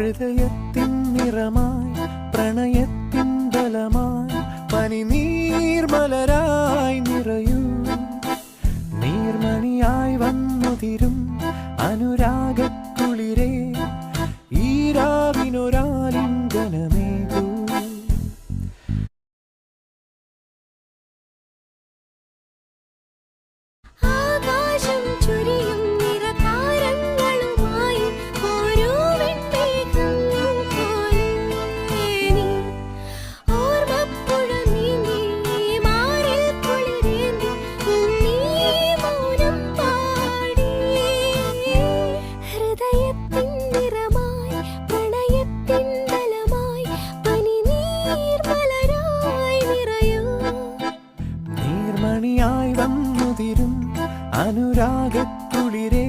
ഹൃദയത്തിൻ നിറമായി പ്രണയത്തിൻ ബലമായി പനി നീർമലരായി നിറയൂ. നീർമണിയായി വന്നുതിരും അനുരാഗ രാഗക്കുളിരേ